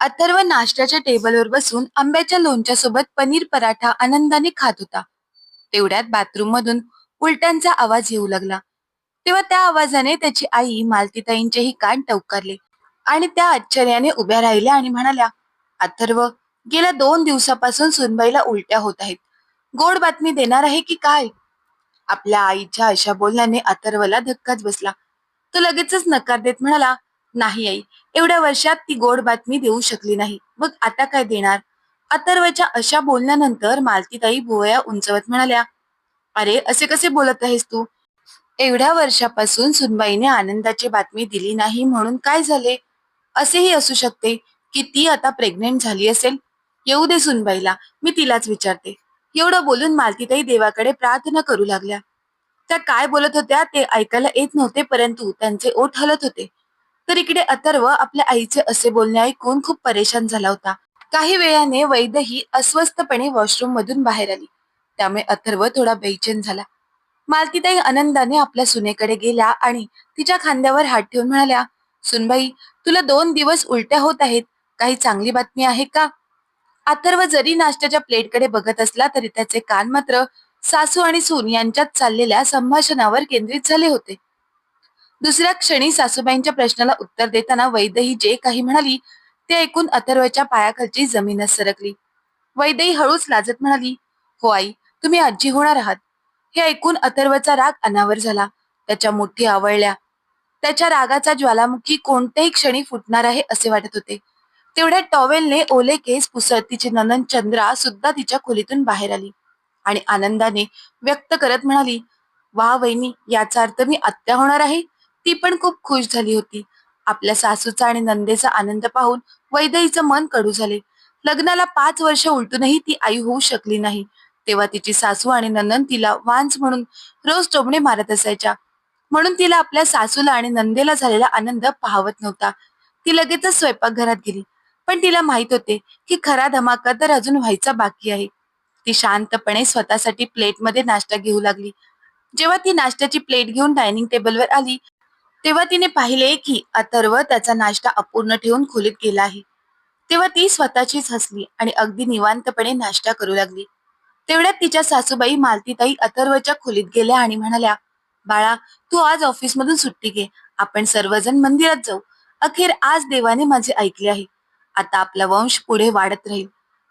अथर्व नाश्त्याच्या टेबलवर बसून आंब्याच्या लोणच्या सोबत पनीर पराठा आनंदाने खात होता. तेवढ्यात बाथरूम मधून उलट्यांचा आवाज येऊ लागला. तेव्हा त्या आवाजाने त्याची आई मालतीताईंचेही कान टवकारले आणि त्या आश्चर्याने उभ्या राहिल्या आणि म्हणाल्या अथर्व गेल्या दोन दिवसापासून सुनबाईला उलट्या होत आहेत. गोड बातमी देणार आहे की काय? आपल्या आईच्या अशा बोलण्याने अथर्वला धक्काच बसला. तो लगेचच नकार देत म्हणाला नाही आई. एवढ्या वर्षात ती गोड बातमी देऊ शकली नाही. मग आता काय देणार? अथर्वच्या अशा बोलण्यानंतर मालतीताई भुवया उंचवत म्हणाल्या अरे असे कसे बोलत आहेस तू? एवढ्या वर्षापासून सुनबाईने आनंदाची बातमी दिली नाही म्हणून काय झाले? असेही असू शकते की ती आता प्रेग्नेंट झाली असेल. येऊ दे सुनबाईला मी तिलाच विचारते. एवढं बोलून मालतीताई देवाकडे प्रार्थना करू लागल्या. त्या काय बोलत होत्या ते ऐकायला येत नव्हते परंतु त्यांचे ओठ हलत होते. तर इकडे अथर्व आपल्या आईचे असे बोलणे ऐकून खूप परेशान झाला होता. काही वेळाने वैद्य ही अस्वस्थपणे वॉशरूम मधून बाहेर आली. त्यामुळे अथर्व थोडा बेचैन झाला. मालतीताई आनंदाने आपल्या सुनेकडे गेल्या आणि तिच्या खांद्यावर हात ठेवून म्हणाल्या सुनबाई तुला दोन दिवस उलट्या होत आहेत. काही चांगली बातमी आहे का? अथर्व जरी नाश्त्याच्या प्लेटकडे बघत असला तरी त्याचे कान मात्र सासू आणि सून यांच्यात चाललेल्या संभाषणावर केंद्रित झाले होते. दुसऱ्या क्षणी सासूबाईंच्या प्रश्नाला उत्तर देताना वैदही जे काही म्हणाली ते ऐकून अथर्वच्या पायाखालची जमीनच सरकली. वैदही हळूच लाजत म्हणाली हो आई तुम्ही आजी होणार आहात. हे ऐकून अथर्वचा राग अनावर झाला त्याच्या मुठी आवळल्या. त्याच्या रागाचा ज्वालामुखी कोणत्याही क्षणी फुटणार आहे असे वाटत होते. तेवढ्या टॉवेलने ओले केस पुसत तिची ननन चंद्रा सुद्धा तिच्या खोलीतून बाहेर आली आणि आनंदाने व्यक्त करत म्हणाली वा वहिनी याचा अर्थ मी आत्या होणार आहे. ती पण खूप खुश झाली होती. आपल्या सासूचा आणि नंदेचा आनंद पाहून वैदईचं मन कडू झाले. लग्नाला पाच वर्ष उलटूनही ती आई होऊ शकली नाही. तेव्हा तिची सासू आणि नंदन तिला वांस म्हणून रोज टोबणे मारत असायच्या. म्हणून तिला आपल्या सासूला आणि नंदेला झालेला आनंद पाहवत नव्हता. ती लगेचच स्वयंपाकघरात गेली. पण तिला माहीत होते की खरा धमाका तर अजून व्हायचा बाकी आहे. ती शांतपणे स्वतःसाठी प्लेटमध्ये नाश्ता घेऊ लागली. जेव्हा ती नाश्त्याची प्लेट घेऊन डायनिंग टेबलवर आली तेव्हा तिने पाहिले की अथर्व त्याचा नाश्ता अपूर्ण ठेवून खोलीत गेला आहे. तेव्हा ती स्वतःचीच हसली आणि अगदी निवांतपणे नाश्ता करू लागली. तेवढ्यात तिच्या सासूबाई मालतीताई अथर्वच्या खोलीत गेल्या आणि म्हणाल्या बाळा तू आज ऑफिसमधून सुट्टी घे. आपण सर्वजण मंदिरात जाऊ. अखेर आज देवाने माझे ऐकले आहे. आता आपला वंश पुढे वाढत राहील.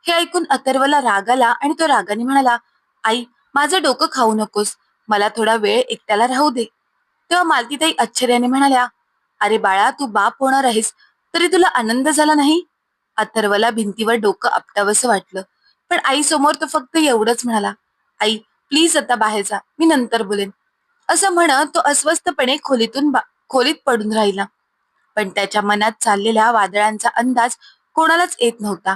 हे ऐकून अथर्वला राग आला आणि तो रागाने म्हणाला आई माझं डोकं खाऊ नकोस. मला थोडा वेळ एकट्याला राहू दे. तेव्हा मालतीताई आश्चर्याने म्हणाल्या अरे बाळा तू बाप होणार आहेस तरी तुला आनंद झाला नाही? अथर्वला भिंतीवर डोकं आपटावंसं वाटलं पण आई समोर तो फक्त एवढंच म्हणाला आई प्लीज आता बाहेर जा मी नंतर बोलेन. असं म्हणत तो अस्वस्थपणे खोलीतून खोलीत पडून राहिला. पण त्याच्या मनात चाललेल्या वादळांचा अंदाज कोणालाच येत नव्हता.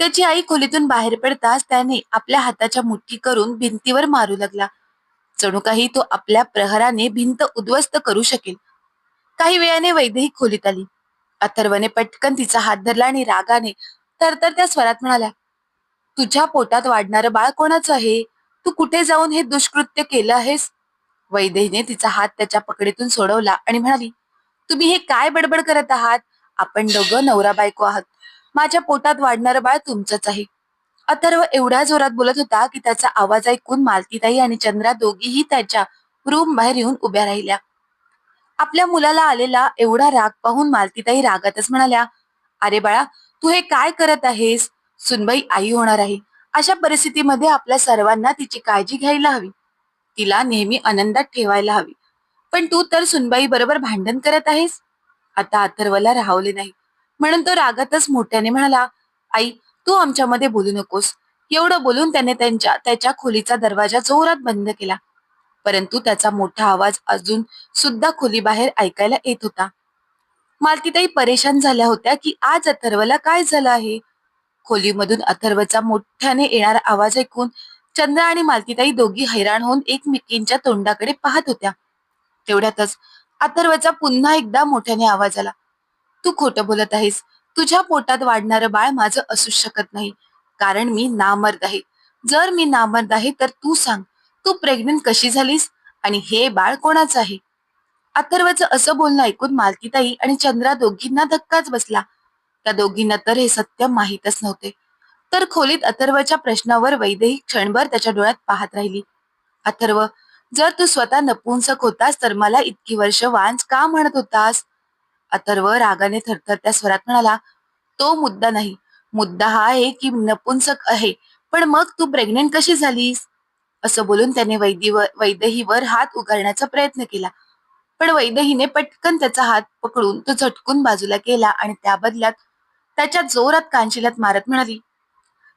त्याची आई खोलीतून बाहेर पडताच त्याने आपल्या हाताच्या मुठी करून भिंतीवर मारू लागला. जणू काही तो आपल्या प्रहराने भिंत उद्ध्वस्त करू शकेल. काही वेळाने वैद्यही खोलीत आली. अथर्वने पटकन तिचा हात धरला आणि रागाने तरतर त्या स्वरात म्हणाल्या तुझ्या पोटात वाढणारं बाळ कोणाचं आहे? तू कुठे जाऊन हे दुष्कृत्य केलं आहेस? वैदेहीने तिचा हात त्याच्या पकडीतून सोडवला आणि म्हणाली तुम्ही हे काय बडबड करत आहात? आपण दोघं नवरा बायको आहात. माझ्या पोटात वाढणारं बाळ तुमचंच आहे. अथर्व एवढ्या जोरात बोलत होता की त्याचा आवाज ऐकून मालतीताई आणि चंद्रा दोघीही त्याच्या रूम बाहेर येऊन उभ्या राहिल्या. आपल्या मुलाला आलेला एवढा राग पाहून मालतीताई रागातच म्हणाल्या अरे बाळा तू हे काय करत आहेस? सुनबाई आई होणार आहे. अशा परिस्थितीमध्ये आपल्या सर्वांना तिची काळजी घ्यायला हवी. तिला नेहमी आनंदात ठेवायला हवी. पण तू तर सुनबाई बरोबर भांडण करत आहेस? आता अथर्वला राहवले नाही. म्हणून तो रागातच मोठ्याने म्हणाला आई तू आमच्यामध्ये बोलू नकोस. एवढं बोलून त्याने त्यांच्या त्याच्या खोलीचा दरवाजा जोरात बंद केला. परंतु त्याचा मोठा आवाज अजून सुद्धा खोली बाहेर ऐकायला येत होता. मालतीताई परेशान झाल्या होत्या की आज अथर्वला काय झालं आहे? खोलीमधून अथर्वचा मोठ्याने येणारा आवाज ऐकून चंद्र आणि मालतीताई दोघी हैराण होऊन एकमेकींच्या तोंडाकडे पाहत होत्या. तेवढ्यातच अथर्वचा पुन्हा एकदा मोठ्याने आवाज आला. तू खोटं बोलत आहेस. तुझ्या पोटात वाढणारं बाळ माझं असू शकत नाही. कारण मी नामर्द आहे. जर मी नामर्द आहे तर तू सांग तू प्रेग्नेंट कशी झालीस? आणि हे बाळ कोणाचं आहे? अथर्वचं असं बोलणं ऐकून मालतीताई आणि चंद्रा दोघींना धक्काच बसला. त्या दोघींना तर हे सत्य माहीतच नव्हते. तर खोलीत अथर्वच्या प्रश्नावर वैदेही क्षणभर त्याच्या डोळ्यात पाहत राहिली. अथर्व जर तू स्वतः नपुंसक होतास तर मला इतकी वर्ष वांज का म्हणत होतास? अथर्व रागाने थरथरत्या स्वरात म्हणाला तो मुद्दा नाही. मुद्दा हा आहे की नपुंसक आहे. पण मग तू प्रेग्नेंट कशी झालीस? असं बोलून त्याने वैदीवर वैदेहीवर हात उगारण्याचा प्रयत्न केला. पण वैदेहीने पटकन त्याचा हात पकडून तो झटकून बाजूला केला आणि त्या बदल्यात त्याच्या जोरात कानशिलात मारत म्हणाली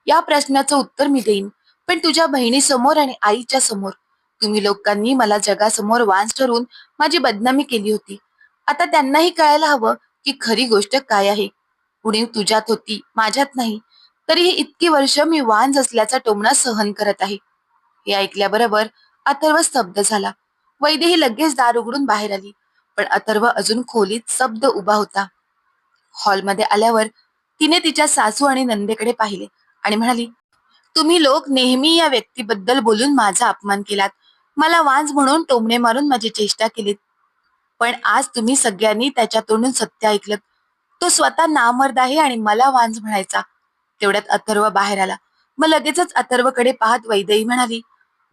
या प्रश्नाचं उत्तर मी देईन पण तुझ्या बहिणीसमोर आणि आईच्या समोर. तुम्ही लोकांनी मला जगासमोर वांस ठरवून माझी बदनामी केली होती. आता त्यांनाही कळायला हवं की खरी गोष्ट काय आहे. उणीव तुझ्यात होती माझ्यात नाही. तरीही इतकी वर्ष मी वांज असल्याचा टोमणा सहन करत आहे. हे ऐकल्याबरोबर अथर्व स्तब्ध झाला. वैदेही लगेच दार उघडून बाहेर आली. पण अथर्व अजून खोलीत स्तब्ध उभा होता. हॉलमध्ये आल्यावर तिने तिच्या सासू आणि नंदेकडे पाहिले आणि म्हणाली तुम्ही लोक नेहमी या व्यक्तीबद्दल बोलून माझा अपमान केलात. मला वांज म्हणून टोमणे मारून माझी चेष्टा केलीत. पण आज तुम्ही सगळ्यांनी त्याच्या तोंडून सत्य ऐकलं. तो स्वतः नामर्द आहे आणि मला वांज म्हणायचा. तेवढ्यात अथर्व बाहेर आला. मग लगेचच अथर्वकडे पाहत वैदई म्हणाली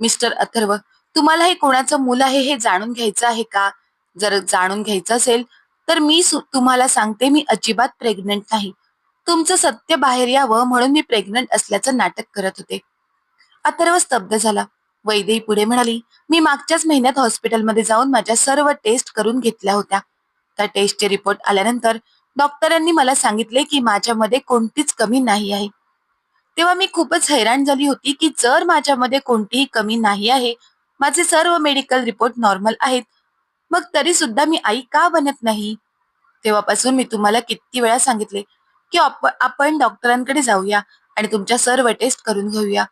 मिस्टर अथर्व तुम्हाला हे कोणाचं मूल आहे हे जाणून घ्यायचं आहे का? जर जाणून घ्यायचं असेल तर मी तुम्हाला सांगते मी अजिबात प्रेग्नंट नाही. तुमचं सत्य बाहेर यावं म्हणून मी प्रेग्नंट असल्याचं नाटक करत होते. अथर्व स्तब्ध झाला. वैदेही पुढे म्हणाली मी मागच्याच महिन्यात हॉस्पिटलमध्ये जाऊन माझ्या सर्व टेस्ट करून घेतल्या होत्या. त्या टेस्टचे रिपोर्ट आल्यानंतर डॉक्टरांनी मला सांगितले की माझ्यामध्ये कोणतीच कमी नाही आहे. तेव्हा मी खूपच हैराण झाली होती की जर माझ्यामध्ये कोणतीही कमी नाही आहे माझे सर्व मेडिकल रिपोर्ट नॉर्मल आहेत मग तरी सुद्धा मी आई का बनत नाही? तेव्हापासून मी तुम्हाला किती वेळा सांगितले की आपण डॉक्टरांकडे जाऊया आणि तुमच्या सर्व टेस्ट करून घेऊया.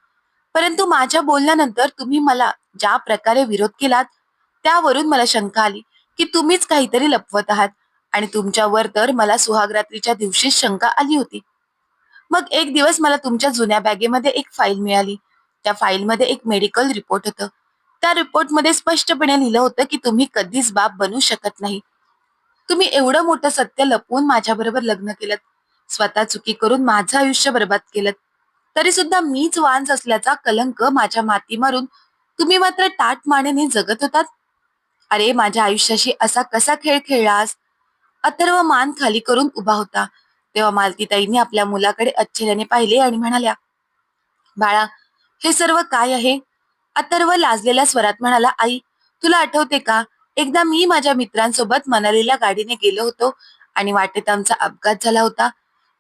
परंतु माझ्या बोलण्यानंतर तुम्ही मला ज्या प्रकारे विरोध केलात त्यावरून मला शंका आली की तुम्हीच काहीतरी लपवत आहात आणि तुमच्यावर तर मला सुहागरात्रीच्या दिवशी शंका आली होती. मग एक दिवस मला तुमच्या जुन्या बॅगेमध्ये एक फाईल मिळाली. त्या फाईलमध्ये एक मेडिकल रिपोर्ट होतं. त्या रिपोर्टमध्ये स्पष्टपणे लिहिलं होतं की तुम्ही कधीच बाप बनू शकत नाही. तुम्ही एवढं मोठं सत्य लपवून माझ्याबरोबर लग्न केलं स्वतः चुकी करून माझं आयुष्य बर्बाद केलं तरी सुद्धा मीच वांज असल्याचा कलंक माझ्या माती मारून तुम्ही मात्र टाट मानेने जगत होतात. अरे माझ्या आयुष्याशी असा कसा खेळ खेळलास? अथर्व मान खाली करून उभा होता. तेव्हा मालतीताईंनी आपल्या मुलाकडे अच्छेऱ्याने पाहिले आणि म्हणाल्या बाळा हे सर्व काय आहे? अथर्व लाजलेल्या स्वरात म्हणाला आई तुला आठवते का? एकदा मी माझ्या मित्रांसोबत मनालीला गाडीने गेलो होतो आणि वाटेत आमचा अपघात झाला होता.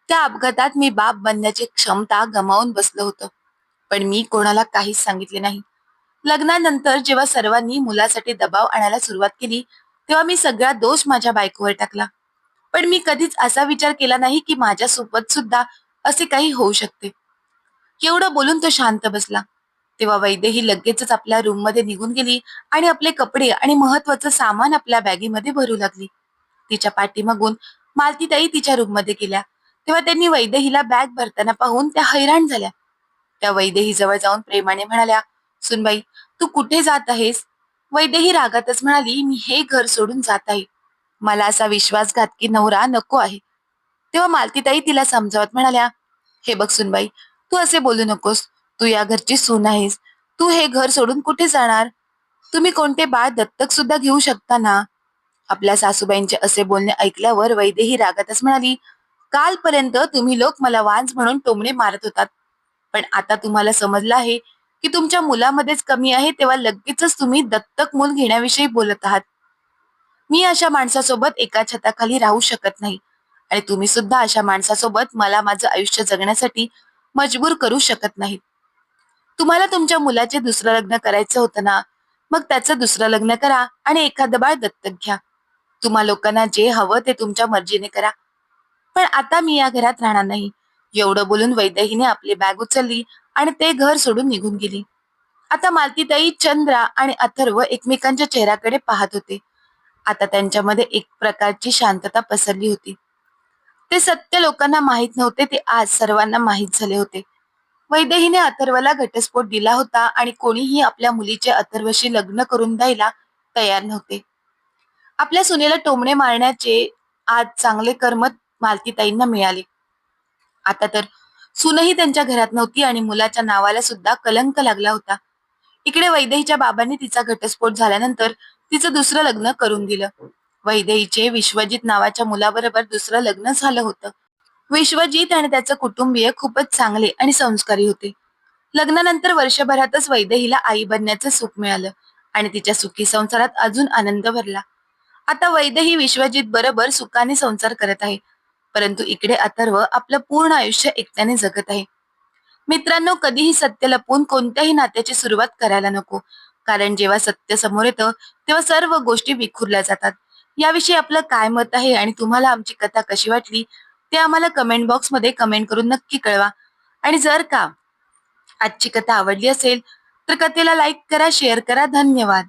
त्या अपघातात मी बाप बनण्याची क्षमता गमावून बसलो होतो. पण मी कोणाला काहीच सांगितले नाही. लग्नानंतर जेव्हा सर्वांनी मुलासाठी दबाव आणायला सुरुवात केली तेव्हा मी सगळा दोष माझ्या बायकोवर टाकला. पण मी कधीच असा विचार केला नाही की माझ्यासोबत सुद्धा असे काही होऊ शकते. एवढं बोलून तो शांत बसला. तेव्हा वैदेही लगेचच आपल्या रूममध्ये निघून गेली आणि आपले कपडे आणि महत्वाचं सामान आपल्या बॅगीमध्ये भरू लागली. तिच्या पाठीमागून मालतीताई तिच्या रूममध्ये गेल्या. तेव्हा त्यांनी वैदेहीला बॅग भरताना पाहून त्या हैराण झाल्या. त्या वैदेही जवळ जाऊन प्रेमाने म्हणाल्या सुनबाई तू कुठे जात आहेस? वैदेही रागातच म्हणाली मी हे घर सोडून जात आहे. मला असा विश्वासघातकी नवरा नको आहे. तेव्हा मालतीताई तिला समजावत म्हणाल्या हे बघ सुनबाई तू असे बोलू नकोस. तू या घरची सून आहेस. तू हे घर सोडून कुठे जाणार? तुम्ही कोणते बाळ दत्तक सुद्धा घेऊ शकता ना? आपल्या सासूबाईंचे असे बोलणे ऐकल्यावर वैदेही रागातच म्हणाली कालपर्यंत तुम्ही लोक मला वांज म्हणून टोमणे मारत होतात. पण आता तुम्हाला समजलं आहे की तुमच्या मुलामध्येच कमी आहे तेव्हा लगेचच तुम्ही दत्तक मूल घेण्याविषयी बोलत आहात. मी अशा माणसासोबत एका छताखाली राहू शकत नाही आणि तुम्ही सुद्धा अशा माणसासोबत मला माझं आयुष्य जगण्यासाठी मजबूर करू शकत नाही तुम्हाला तुमच्या मुलाचे दुसरं लग्न करायचं होतं ना मग त्याचं दुसरं लग्न करा आणि एखादं बाळ दत्तक घ्या. तुम्हा लोकांना जे हवं ते तुमच्या मर्जीने करा. पण आता मी या घरात राहणार नाही. एवढं बोलून वैद्यहीने आपली बॅग उचलली आणि ते घर सोडून निघून गेली. आता मालतीताई चंद्रा आणि अथर्व एकमेकांच्या चेहऱ्याकडे पाहत होते. आता त्यांच्यामध्ये एक प्रकारची शांतता पसरली होती. ते सत्य लोकांना माहीत नव्हते ते आज सर्वांना माहीत झाले होते. वैदेहीने अथर्वला घटस्फोट दिला होता आणि कोणीही आपल्या मुलीचे अथर्वशी लग्न करून द्यायला तयार नव्हते. आपल्या सुनेला टोमणे मारण्याचे आज चांगले कर्म मालतीताईंना मिळाले. आता तर सुनही त्यांच्या घरात नव्हती आणि मुलाच्या नावाला सुद्धा कलंक लागला होता. इकडे वैदेहीच्या बाबांनी तिचा घटस्फोट झाल्यानंतर तिचं दुसरं लग्न करून दिलं. वैदेहीचे विश्वजित नावाच्या मुलाबरोबर दुसरं लग्न झालं होतं. विश्वजित आणि त्याचं कुटुंबीय खूपच चांगले आणि संस्कारी होते. लग्नानंतर वर्षभरातच वैदेहीला आई बनण्याचं सुख मिळालं आणि तिच्या सुखी संसारात अजून आनंद भरला. आता वैदेही विश्वजित बरोबर सुखाने संसार करत आहे. परंतु इकडे अथर्व आपलं पूर्ण आयुष्य एकट्याने जगत आहे. मित्रांनो कधीही सत्य लपवून कोणत्याही नात्याची सुरुवात करायला नको. कारण जेव्हा सत्य समोर येतं तेव्हा सर्व गोष्टी विखुरल्या जातात. याविषयी आपलं काय मत आहे आणि तुम्हाला आमची कथा कशी वाटली ते आम्हाला कमेंट बॉक्समध्ये कमेंट करून नक्की कळवा. आणि जर का आजची कथा आवडली असेल तर कथेला लाईक करा शेअर करा. धन्यवाद.